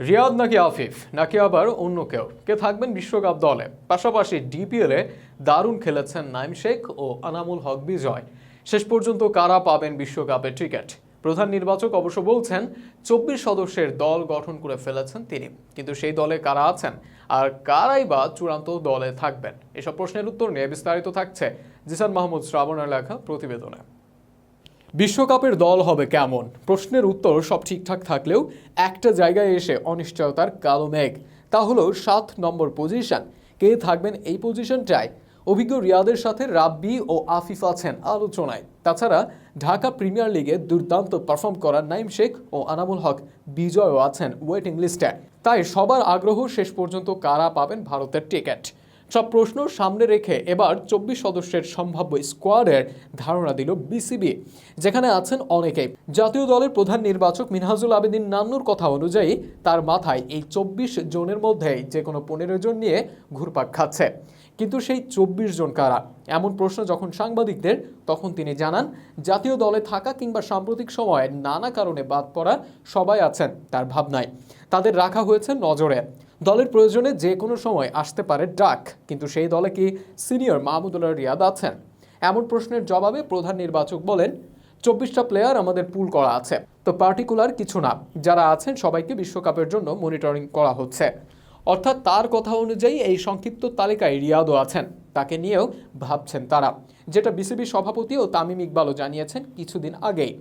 রিয়াদ নাকি আফিফ, নাকি আবার অন্য কেউ? কে থাকবেন বিশ্বকাপ দলে। পাশাপাশি ডিপিএলে দারুণ খেলেছেন নাইম শেখ ও আনামুল হক বিজয়। শেষ পর্যন্ত কারা পাবেন বিশ্বকাপের টিকিট? প্রধান নির্বাচক অবশ্য বলছেন, চব্বিশ সদস্যের দল গঠন করে ফেলেছেন তিনি। কিন্তু সেই দলে কারা আছেন? আর কারাই বা চূড়ান্ত দলে থাকবেন? এসব প্রশ্নের উত্তর নিয়ে বিস্তারিত থাকছে জিসান মাহমুদ শ্রাবণের লেখা প্রতিবেদনে। বিশ্বকাপের দল হবে কেমন? প্রশ্নের উত্তর সব ঠিকঠাক থাকলেও একটা জায়গায় এসে অনিশ্চয়তার কালো মেঘ। তা হলো সাত নম্বর পজিশন। কে থাকবেন এই পজিশনটায়? অভিজ্ঞ রিয়াদের সাথে রাব্বি ও আফিফ আছেন আলোচনায়। তাছাড়া ঢাকা প্রিমিয়ার লিগে দুর্দান্ত পারফর্ম করা নাইম শেখ ও আনামুল হক বিজয়ও আছেন ওয়েটিং লিস্টে। তাই সবার আগ্রহ শেষ পর্যন্ত কারা পাবেন ভারতের টিকিট? সব প্রশ্ন সামনে রেখে এবার চব্বিশ সদস্যের সম্ভাব্য স্কোয়াডের ধারণা দিল বিসিবি যেখানে আছেন অনেকেই। জাতীয় দলের প্রধান নির্বাচক মিনহাজুল আবেদিন নান্নুর কথা অনুযায়ী তার মাথায় এই চব্বিশ জনের মধ্যেই যে কোনো পনেরো জন নিয়ে ঘুরপাক খাচ্ছে। কিন্তু সেই চব্বিশ জন কারা? এমন প্রশ্ন যখন সাংবাদিকদের, তখন তিনি জানান, জাতীয় দলে থাকা কিংবা সাম্প্রতিক সময়ে নানা কারণে বাদ পড়া সবাই আছেন তার ভাবনায়। তাদের রাখা হয়েছে নজরে। দলের প্রয়োজনে যে কোনো সময় আসতে পারে ডাক, কিন্তু সেই দলে কি সিনিয়র মাহমুদুল্লাহ রিয়াদ আছেন? এমন প্রশ্নের জবাবে প্রধান নির্বাচক বলেন, চব্বিশটা প্লেয়ার আমাদের পুল করা আছে। তো পার্টিকুলার কিছু না। যারা আছেন সবাইকে বিশ্বকাপের জন্য মনিটরিং করা হচ্ছে। অর্থাৎ তার কথা অনুযায়ী এই সংক্ষিপ্ত তালিকায় রিয়াদও আছেন। তাকে নিয়েও ভাবছেন তারা, যেটা বিসিবি সভাপতি ও তামিম ইকবালও জানিয়েছেন কিছুদিন আগেই।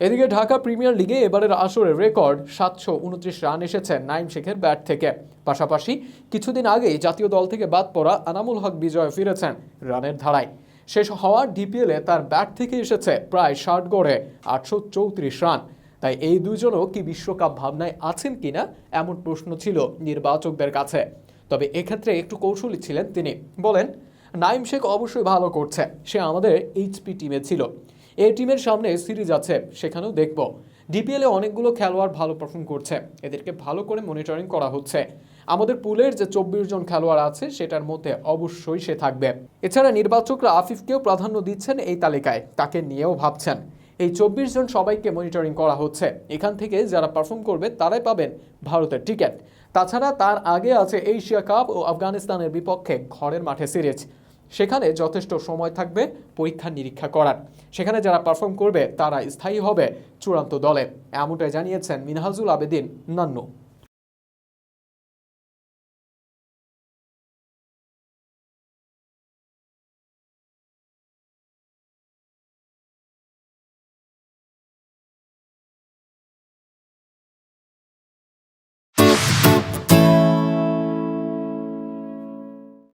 এদিকে ঢাকা প্রিমিয়ার লিগে এবারের আসরে রেকর্ড সাতশো উনত্রিশ রান এসেছে নাইম শেখের ব্যাট থেকে। পাশাপাশি কিছুদিন আগেই জাতীয় দল থেকে বাদ পড়া আনামুল হক বিজয় ফিরেছেন রানের ধারায়। শেষ হওয়া ডিপিএলে তার ব্যাট থেকে এসেছে প্রায় ষাট গড়ে আটশো চৌত্রিশ রান। তাই এই দুজনও কি বিশ্বকাপ ভাবনায় আছেন কিনা এমন প্রশ্ন ছিল নির্বাচকদের কাছে। তবে এক্ষেত্রে একটু কৌশলী ছিলেন তিনি। বলেন, নাইম শেখ অবশ্যই ভালো করছে। সে আমাদের এইচপি টিমে ছিল। এই টিমের সামনে সিরিজ আছে, সেখানেও দেখব। ডিপিএলে অনেকগুলো খেলোয়াড় ভালো পারফর্ম করছে। এদেরকে ভালো করে মনিটরিং করা হচ্ছে। আমাদের পুলের যে চব্বিশ জন খেলোয়াড় আছে, সেটার মধ্যে অবশ্যই সে থাকবে। এছাড়া নির্বাচকরা আফিফকেও প্রাধান্য দিচ্ছেন এই তালিকায়। তাকে নিয়েও ভাবছেন। এই চব্বিশ জন সবাইকে মনিটরিং করা হচ্ছে। এখান থেকে যারা পারফর্ম করবে, তারাই পাবেন ভারতের টিকিট তাছাড়া তার আগে আছে এশিয়া কাপ ও আফগানিস্তানের বিপক্ষে ঘরের মাঠে সিরিজ সেখানে যথেষ্ট সময় থাকবে পরীক্ষা নিরীক্ষা করার। সেখানে যারা পারফর্ম করবে, তারা স্থায়ী হবে চূড়ান্ত দলে। এমনটাই জানিয়েছেন মিনহাজুল আবেদিন নান্নু।